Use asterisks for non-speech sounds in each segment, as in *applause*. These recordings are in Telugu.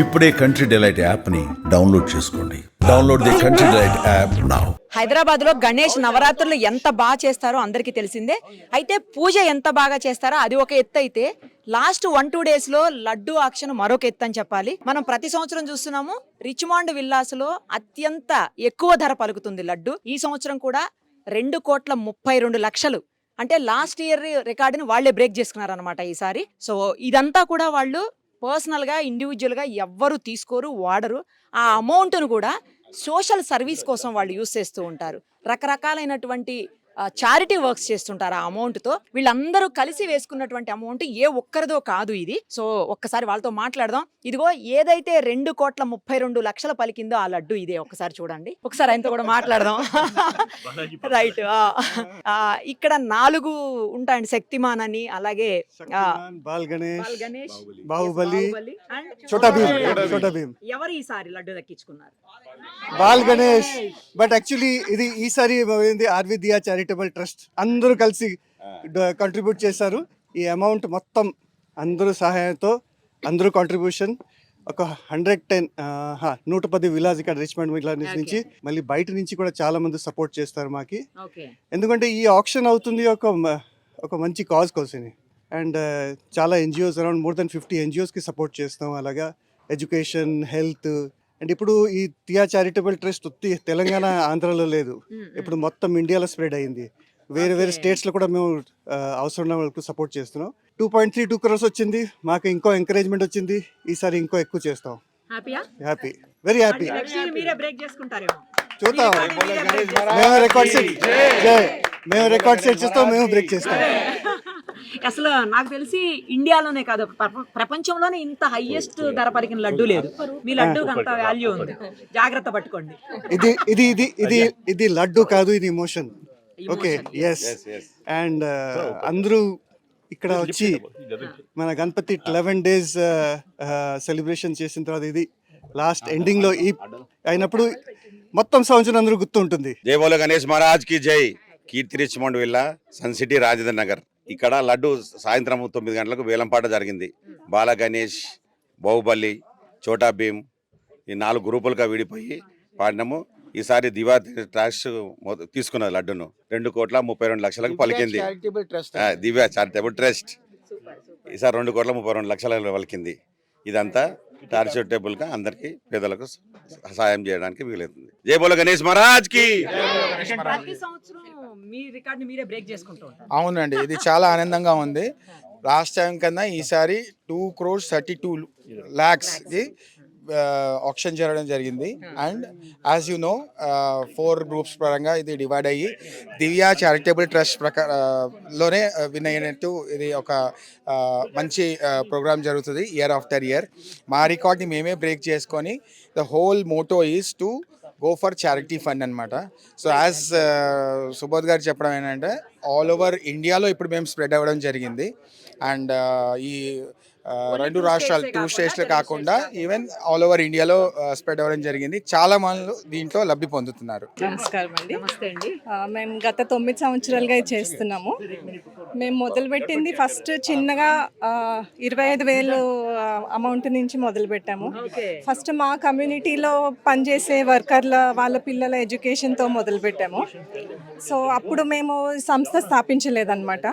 ఇప్పుడే కంట్రీ డిలైట్ యాప్ని డౌన్లోడ్ చేసుకోండి. Download the Country Delight app now హైదరాబాద్లో గణేష్ నవరాత్రులు ఎంత బాగా చేస్తారో అందరికీ తెలిసిందే. అయితే పూజ ఎంత బాగా చేస్తారో అది ఒక ఎత్తు అయితే లాస్ట్ వన్ టూ డేస్లో లడ్డు ఆక్షన్ మరొక ఎత్తు అని చెప్పాలి. మనం ప్రతి సంవత్సరం చూస్తున్నాము రిచ్మాండ్ విల్లాస్లో అత్యంత ఎక్కువ ధర పలుకుతుంది లడ్డు. ఈ సంవత్సరం కూడా రెండు కోట్ల ముప్పై రెండు లక్షలు. అంటే లాస్ట్ ఇయర్ రికార్డుని వాళ్ళే బ్రేక్ చేసుకున్నారనమాట ఈసారి. సో ఇదంతా కూడా వాళ్ళు పర్సనల్గా ఇండివిజువల్గా ఎవ్వరు తీసుకోరు వాడరు. ఆ అమౌంట్ను కూడా సోషల్ సర్వీస్ కోసం వాళ్ళు యూస్ చేస్తూ ఉంటారు. రకరకాలైనటువంటి చారిటీ వర్క్స్ చేస్తుంటారు ఆ అమౌంట్తో. వీళ్ళందరూ కలిసి వేసుకున్నటువంటి అమౌంట్ ఏ ఒక్కరిదో కాదు ఇది. సో ఒక్కసారి వాళ్ళతో మాట్లాడదాం. ఇదిగో ఏదైతే రెండు కోట్ల ముప్పై రెండు లక్షల పలికిందో ఆ లడ్డు ఇదే. ఒకసారి చూడండి. ఒకసారి ఆయనతో కూడా మాట్లాడదాం. *laughs* రైట్ ఇక్కడ నాలుగు ఉంటాయండి. శక్తిమాన్ అని అలాగే బాహుబలి, ఎవరు ఈసారి లడ్డు దక్కించుకున్నారు? బాల్ గణేష్ బట్ యాక్చువల్లీ ఇది ఈసారి ఏంది ఆర్వి దియా చారిటబుల్ ట్రస్ట్ అందరూ కలిసి కంట్రిబ్యూట్ చేశారు. ఈ అమౌంట్ మొత్తం అందరూ సహాయంతో అందరూ కాంట్రిబ్యూషన్ ఒక హండ్రెడ్ టెన్ నూట పది విలాజ్ ఇక్కడ రిచ్మండ్ విలాజ్ నుంచి మళ్ళీ బయట నుంచి కూడా చాలా మంది సపోర్ట్ చేస్తారు మాకి. ఓకే ఎందుకంటే ఈ ఆప్షన్ అవుతుంది ఒక ఒక మంచి కాజ్ కోసం అండ్ చాలా NGOs around more than fifty ఎన్జిఓస్కి support చేస్తాం. అలాగా ఎడ్యుకేషన్ హెల్త్ అండ్ ఇప్పుడు ఈ తియా చారిటబుల్ ట్రస్ట్ ఉత్తి తెలంగాణ *laughs* ఆంధ్రలో లేదు. ఇప్పుడు మొత్తం ఇండియాలో స్ప్రెడ్ అయింది. వేరే వేరే. స్టేట్స్లో కూడా మేము అవసరం వాళ్ళకు సపోర్ట్ చేస్తున్నాం. Two point three two crores వచ్చింది. మాకు ఇంకో ఎంకరేజ్మెంట్ వచ్చింది. ఈసారి ఇంకో ఎక్కువ చేస్తాం. హ్యాపీ. వెరీ హ్యాపీ చూద్దాం. మేము రికార్డ్ సెట్ మేము రికార్డ్ సెట్ చేస్తాం మేము బ్రేక్ చేస్తాం. అసలు నాకు తెలిసి ఇండియాలోనే కాదు ప్ర- ప్రపంచంలోనే ఇంత హైయెస్ట్ ధర పలికిన లడ్డు లేదు. మీ లడ్డూకి అంత వాల్యూ ఉంది. జాగ్రత్త పట్టుకోండి. ఇది ఇది ఇది ఇది ఇది లడ్డు కాదు ఇది ఇమోషన్ ఓకే ఎస్ అండ్ అందరూ ఇక్కడ వచ్చి మన గణపతి లెవెన్ డేస్ సెలబ్రేషన్ చేసిన తర్వాత ఇది లాస్ట్ ఎండింగ్లో ఈ అయినప్పుడు మొత్తం సంవత్సరం అందరూ గుర్తుంటుంది. జై బోలో గణేష్ మహారాజ్కి జై. Keerthi Richmond villa Sun City Rajendra Nagar. ఇక్కడ లడ్డు సాయంత్రం తొమ్మిది గంటలకు వేలంపాట జరిగింది. బాల గణేష్ బాహుబలి చోటా భీమ్ ఈ నాలుగు గ్రూపులుగా విడిపోయి పాడినాము. ఈసారి దివా మొద- తీసుకున్నది లడ్డును. రెండు కోట్ల ముప్పై రెండు లక్షలకు పలికింది. ఆ, దివ్య చారిటబుల్ ట్రస్ట్ ఈసారి రెండు కోట్ల ముప్పై రెండు లక్షల పలికింది. ఇదంతా చారిటబుల్గా అందరికి పేదలకు సహాయం చేయడానికి వీలవుతుంది. జై బోలో గణేష్ మహారాజ్కి. ప్రతి సంవత్సరం మీ రికార్డ్ మీరే బ్రేక్ చేసుకుంటూ ఉంటారు. అవునండి ఇది చాలా ఆనందంగా ఉంది. లాస్ట్ టైం కన్నా ఈసారి టూ క్రోర్స్ థర్టీ టూ ల్యాక్స్కి ఆప్షన్ జరగడం జరిగింది. And as you know four groups పరంగా ఇది డివైడ్ అయ్యి దివ్య చారిటబుల్ ట్రస్ట్ ప్రకార లోనే విన్ అయినట్టు ఇది ఒక మంచి ప్రోగ్రామ్ జరుగుతుంది ఇయర్ ఆఫ్టర్ ఇయర్. మా రికార్డ్ని మేమే బ్రేక్ చేసుకొని the whole motto is to go for charity fund అనమాట సో యాజ్ సుబోధ్ గారు చెప్పడం ఏంటంటే ఆల్ ఓవర్ ఇండియాలో ఇప్పుడు మేము స్ప్రెడ్ అవ్వడం జరిగింది. అండ్ uh, ఈ రెండు రాష్ట్రాలు టూ స్టేట్స్లో కాకుండా. ఈవెన్ ఆల్ ఓవర్ ఇండియాలో స్ప్రెడ్ అవ్వడం జరిగింది. చాలా మంది దీంట్లో లబ్ధి పొందుతున్నారు. నమస్కారం అండి. నమస్తే అండి. మేము గత తొమ్మిది సంవత్సరాలుగా ఇది చేస్తున్నాము. మేము మొదలుపెట్టింది ఫస్ట్ చిన్నగా ఇరవై ఐదు వేలు అమౌంట్ నుంచి మొదలు పెట్టాము ఓకే. ఫస్ట్ మా కమ్యూనిటీలో పనిచేసే వర్కర్ల వాళ్ళ పిల్లల ఎడ్యుకేషన్తో మొదలు పెట్టాము సో అప్పుడు మేము సంస్థ స్థాపించలేదన్నమాట.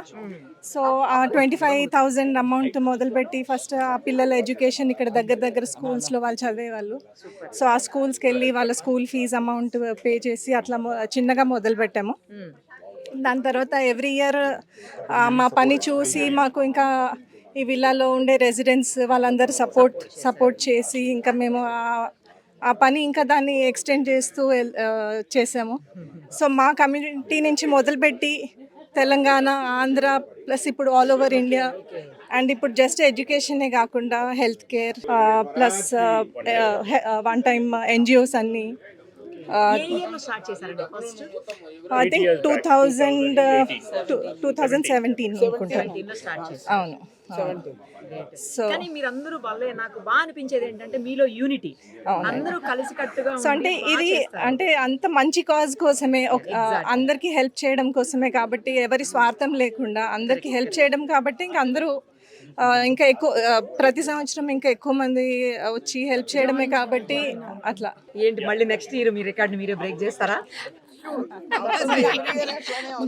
సో ఆ ట్వంటీ ఫైవ్ థౌజండ్ అమౌంట్ మొదలుపెట్టి ఫస్ట్ ఆ పిల్లల ఎడ్యుకేషన్ ఇక్కడ దగ్గర దగ్గర స్కూల్స్లో వాళ్ళు చదివేవాళ్ళు. సో ఆ స్కూల్స్కి వెళ్ళి వాళ్ళ స్కూల్ ఫీజ్ అమౌంట్ పే చేసి అట్లా చిన్నగా మొదలుపెట్టాము. దాని తర్వాత ఎవ్రీ ఇయర్ మా పని చూసి మాకు ఇంకా ఈ విల్లాలో ఉండే రెసిడెంట్స్ వాళ్ళందరూ సపోర్ట్ సపోర్ట్ చేసి ఇంకా మేము ఆ- పని ఇంకా దాన్ని ఎక్స్టెండ్ చేస్తూ చేసాము. సో మా కమ్యూనిటీ నుంచి మొదలుపెట్టి తెలంగాణ ఆంధ్ర ప్లస్ ఇప్పుడు ఆల్ ఓవర్ ఇండియా అండ్ ఇప్పుడు జస్ట్ ఎడ్యుకేషనే కాకుండా health care plus one time NGOs అన్నీ. I think two thousand two thousand seventeen అనుకుంటాను. లో స్టార్ట్ చేశారు. అవును సో కానీ మీరందరూ వల్లే నాకు బాగా అనిపించేది ఏంటంటే మీలో యూనిటీ అందరూ కలిసి కట్టుగా సో అంటే ఇది అంటే అంత మంచి కాజ్ కోసమే అందరికీ హెల్ప్ చేయడం కోసమే కాబట్టి ఎవరి స్వార్థం లేకుండా అందరికీ హెల్ప్ చేయడం కాబట్టి ఇంక అందరూ ఇంకా ఎక్కువ ప్రతి సంవత్సరం ఇంకా ఎక్కువ మంది వచ్చి హెల్ప్ చేయడమే కాబట్టి అట్లా. ఏంటి మళ్ళీ నెక్స్ట్ ఇయర్ మీ రికార్డ్ మీరే బ్రేక్ చేస్తారా?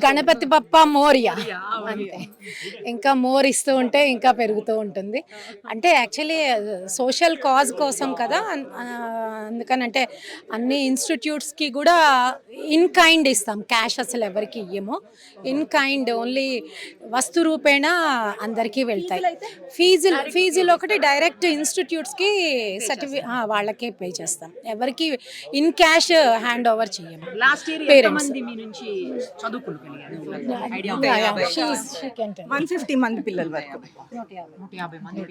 గణపతి బప్ప మోరియా. అంతే. ఇంకా మోర్ ఇస్తూ ఉంటే ఇంకా పెరుగుతూ ఉంటుంది. అంటే యాక్చువల్లీ సోషల్ కాజ్ కోసం కదా అందుకనంటే అన్ని ఇన్స్టిట్యూట్స్కి కూడా ఇన్ కైండ్ ఇస్తాం. క్యాష్ అసలు ఎవరికి ఇయ్యము. ఇన్ కైండ్ ఓన్లీ వస్తు రూపేణ అందరికీ వెళ్తాయి. ఫీజులు ఫీజులు ఒకటి డైరెక్ట్ ఇన్స్టిట్యూట్స్కి సర్టిఫి వాళ్ళకే పే చేస్తాం. ఎవరికి ఇన్ క్యాష్ హ్యాండ్ ఓవర్ చేయము last year parents one fifty మంది. పిల్లల వరకు. నూట యాభై మంది.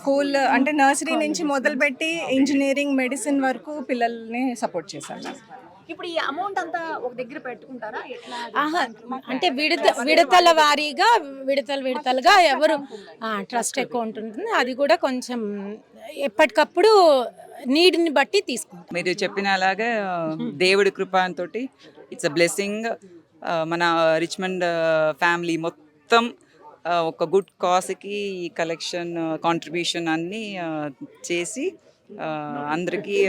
స్కూల్ అంటే నర్సరీ నుంచి మొదలుపెట్టి ఇంజనీరింగ్ మెడిసిన్ వరకు పిల్లల్ని సపోర్ట్ చేశాను ఇప్పుడు ఈ అమౌంట్ అంతా ఒక దగ్గర పెట్టుకుంటారా? అంటే విడత విడతల వారీగా విడతలు విడతలుగా ఎవరు ట్రస్ట్ అకౌంట్ ఉంటుంది. అది కూడా కొంచెం ఎప్పటికప్పుడు నీడ్ని బట్టి తీసుకుంటాం. మీరు చెప్పిన అలాగే దేవుడి కృపతో ఇట్స్ అ బ్లెస్సింగ్ మన రిచ్మండ్ ఫ్యామిలీ మొత్తం ఒక గుడ్ కాజ్కి ఈ కలెక్షన్ కాంట్రిబ్యూషన్ అన్నీ చేసి అందరికీ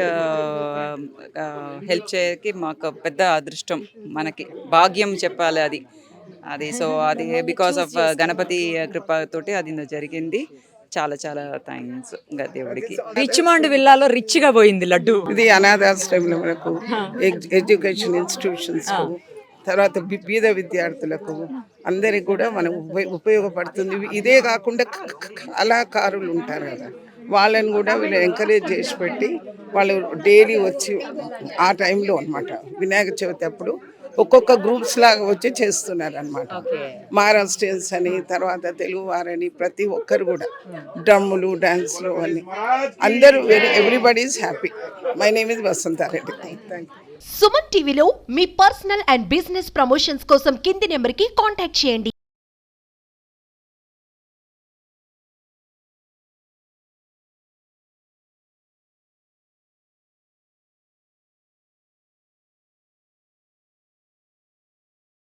హెల్ప్ చేయకి మాకు పెద్ద అదృష్టం. మనకి భాగ్యం చెప్పాలి అది. అది సో అది బికాస్ ఆఫ్ గణపతి కృపతోటి అది జరిగింది. చాలా చాలా థ్యాంక్స్ దేవుడికి. రిచ్మండ్ విల్లాలో రిచ్గా పోయింది లడ్డు. ఇది అనాథాశ్రమములకు ఎగ్- ఎడ్యుకేషన్ ఇన్స్టిట్యూషన్స్ తర్వాత బీద విద్యార్థులకు అందరికి కూడా మనం ఉప- ఉపయోగపడుతుంది. ఇదే కాకుండా కళాకారులు ఉంటారు కదా. వాళ్ళని కూడా వీళ్ళు ఎంకరేజ్ చేసి పెట్టి వాళ్ళు డైలీ వచ్చి ఆ టైంలో అన్నమాట. వినాయక చవితి అప్పుడు ఒక్కొక్క గ్రూప్స్ లాగా వచ్చి చేస్తున్నారు అనమాట మహారాష్ట్రియన్స్ అని తర్వాత తెలుగు వారని ప్రతి ఒక్కరు కూడా. డ్రమ్ములు డాన్స్లు అన్ని అందరూ very everybody is happy my name is వసంతారెడ్డి thank you Suman టీవీలో మీ పర్సనల్ అండ్ బిజినెస్ ప్రమోషన్స్ కోసం కింది నెంబర్కి కాంటాక్ట్ చేయండి.